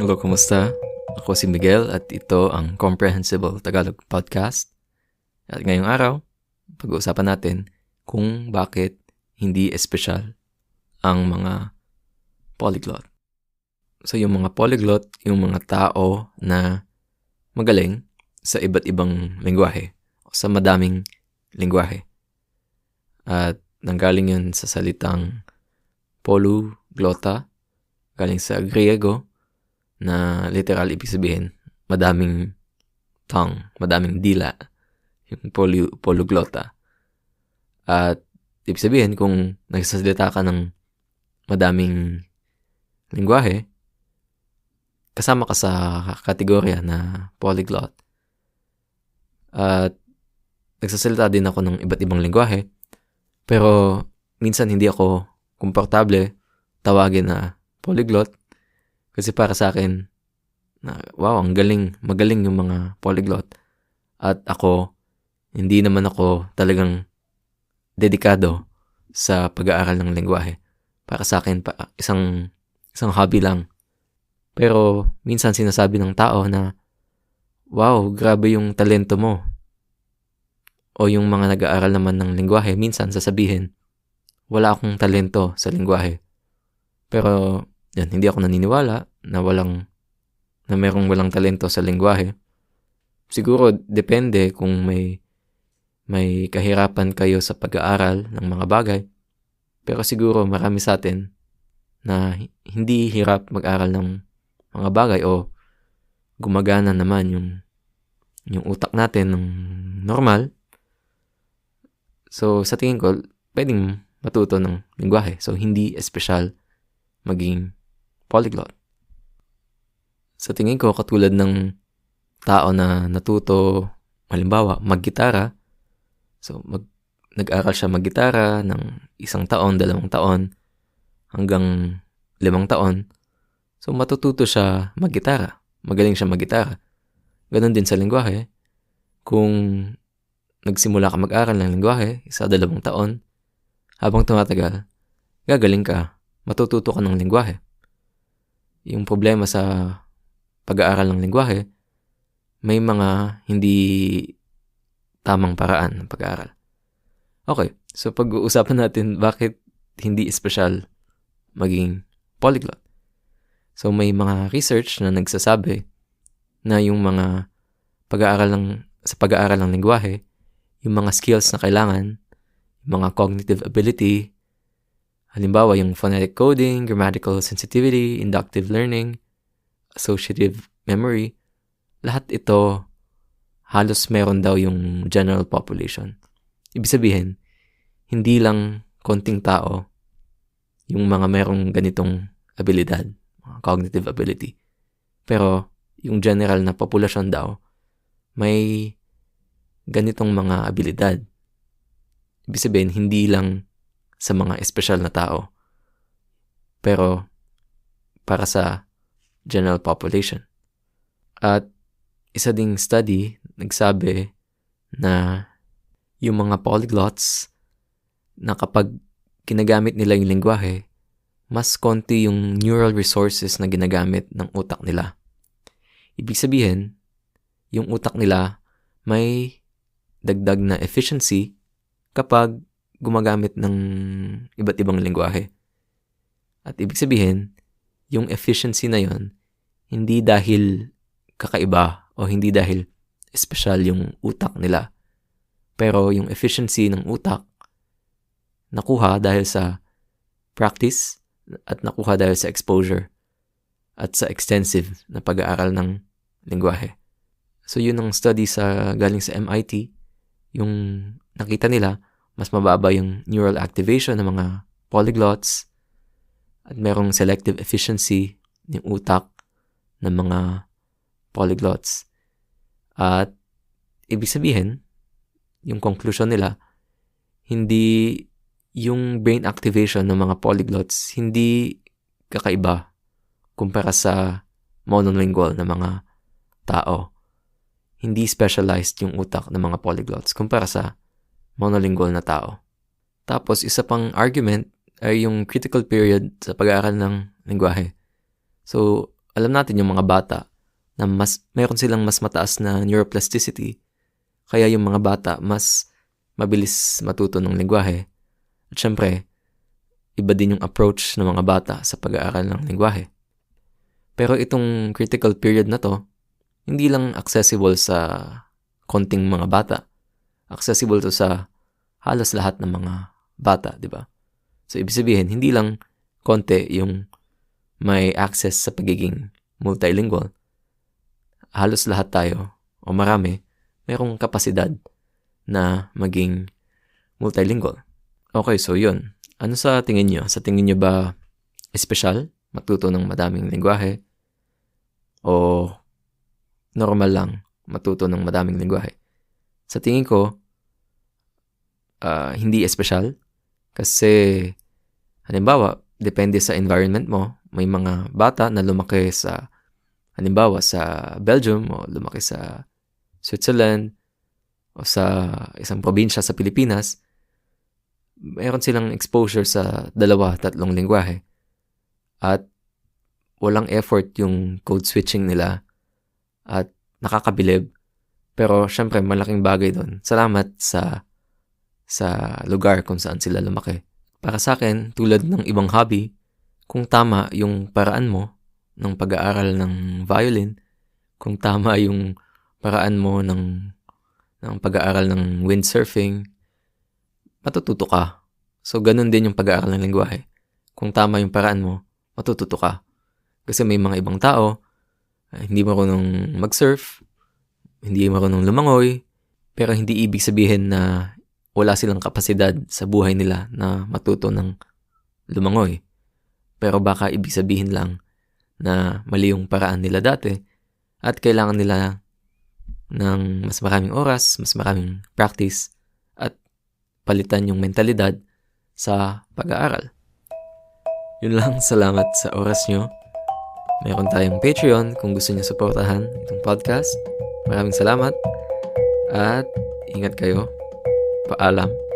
Hello, kumusta? Ako si Miguel at ito ang Comprehensible Tagalog Podcast. At ngayong araw, pag-uusapan natin kung bakit hindi espesyal ang mga polyglot. So yung mga polyglot, yung mga tao na magaling sa iba't ibang lingwahe o sa madaming lingwahe. At nanggaling yun sa salitang polyglota, galing sa Griego, na literal ibig sabihin, madaming tongue, madaming dila, yung poly, polyglota. At ibig sabihin, kung nagsasalita ka ng madaming lingwahe, kasama ka sa kategorya na polyglot. At nagsasalita din ako ng iba't ibang lingwahe, pero minsan hindi ako komportable tawagin na polyglot kasi para sa akin, na, wow, ang galing, magaling yung mga polyglot. At ako, hindi naman ako talagang dedikado sa pag-aaral ng lengguwahe. Para sa akin, pa, isang, isang hobby lang. Pero minsan sinasabi ng tao na, wow, grabe yung talento mo. O yung mga nag-aaral naman ng lengguwahe, minsan sasabihin, wala akong talento sa lengguwahe. Pero yan, hindi ako naniniwala na walang na merong walang talento sa lengguwahe. Siguro depende kung may may kahirapan kayo sa pag-aaral ng mga bagay. Pero siguro marami sa atin na hindi hirap mag-aral ng mga bagay o gumagana naman yung yung utak natin ng normal. So sa tingin ko, pwedeng matuto ng lingwahe. So hindi espesyal maging polyglot. Sa tingin ko, katulad ng tao na natuto, halimbawa, maggitara, so mag, nag-aral siya maggitara ng isang taon, dalawang taon, hanggang limang taon, so matututo siya maggitara. Magaling siya maggitara. Ganon din sa lingwahe. Kung nagsimula ka mag-aral ng lingwahe, isa dalawang taon, habang tumatagal, gagaling ka, matututo ka ng lingwahe yung problema sa pag-aaral ng lingwahe, may mga hindi tamang paraan ng pag-aaral. Okay, so pag-uusapan natin bakit hindi espesyal maging polyglot. So may mga research na nagsasabi na yung mga pag-aaral ng sa pag-aaral ng lingwahe, yung mga skills na kailangan, yung mga cognitive ability, Halimbawa, yung phonetic coding, grammatical sensitivity, inductive learning, associative memory, lahat ito halos meron daw yung general population. Ibig sabihin, hindi lang konting tao yung mga merong ganitong abilidad, cognitive ability. Pero yung general na populasyon daw, may ganitong mga abilidad. Ibig sabihin, hindi lang sa mga espesyal na tao. Pero para sa general population. At isa ding study nagsabi na yung mga polyglots na kapag ginagamit nila yung lingwahe, mas konti yung neural resources na ginagamit ng utak nila. Ibig sabihin, yung utak nila may dagdag na efficiency kapag gumagamit ng iba't ibang lingwahe. At ibig sabihin, yung efficiency na yon hindi dahil kakaiba o hindi dahil special yung utak nila. Pero yung efficiency ng utak nakuha dahil sa practice at nakuha dahil sa exposure at sa extensive na pag-aaral ng lingwahe. So yun ang study sa galing sa MIT, yung nakita nila mas mababa yung neural activation ng mga polyglots at merong selective efficiency ng utak ng mga polyglots. At ibig sabihin, yung conclusion nila, hindi yung brain activation ng mga polyglots hindi kakaiba kumpara sa monolingual na mga tao. Hindi specialized yung utak ng mga polyglots kumpara sa monolingual na tao. Tapos, isa pang argument ay yung critical period sa pag-aaral ng lingwahe. So, alam natin yung mga bata na mas meron silang mas mataas na neuroplasticity kaya yung mga bata mas mabilis matuto ng lingwahe. At syempre, iba din yung approach ng mga bata sa pag-aaral ng lingwahe. Pero itong critical period na to, hindi lang accessible sa konting mga bata. Accessible to sa halos lahat ng mga bata, di ba? So, ibig sabihin, hindi lang konti yung may access sa pagiging multilingual. Halos lahat tayo, o marami, mayroong kapasidad na maging multilingual. Okay, so yun. Ano sa tingin nyo? Sa tingin nyo ba espesyal matuto ng madaming lingwahe? O normal lang matuto ng madaming lingwahe? Sa tingin ko, uh, hindi espesyal. Kasi, halimbawa, depende sa environment mo. May mga bata na lumaki sa, halimbawa, sa Belgium o lumaki sa Switzerland, o sa isang probinsya sa Pilipinas, mayroon silang exposure sa dalawa, tatlong lingwahe. At walang effort yung code switching nila at nakakabilib. Pero syempre malaking bagay doon. Salamat sa sa lugar kung saan sila lumaki. Para sa akin, tulad ng ibang hobby, kung tama yung paraan mo ng pag-aaral ng violin, kung tama yung paraan mo ng, ng pag-aaral ng windsurfing, matututo ka. So, ganun din yung pag-aaral ng lingwahe. Kung tama yung paraan mo, matututo ka. Kasi may mga ibang tao, eh, hindi marunong mag-surf, hindi marunong lumangoy, pero hindi ibig sabihin na wala silang kapasidad sa buhay nila na matuto ng lumangoy. Pero baka ibig sabihin lang na mali yung paraan nila dati at kailangan nila ng mas maraming oras, mas maraming practice, at palitan yung mentalidad sa pag-aaral. Yun lang, salamat sa oras nyo. Meron tayong Patreon kung gusto niyo suportahan itong podcast. Maraming salamat at ingat kayo. Alla.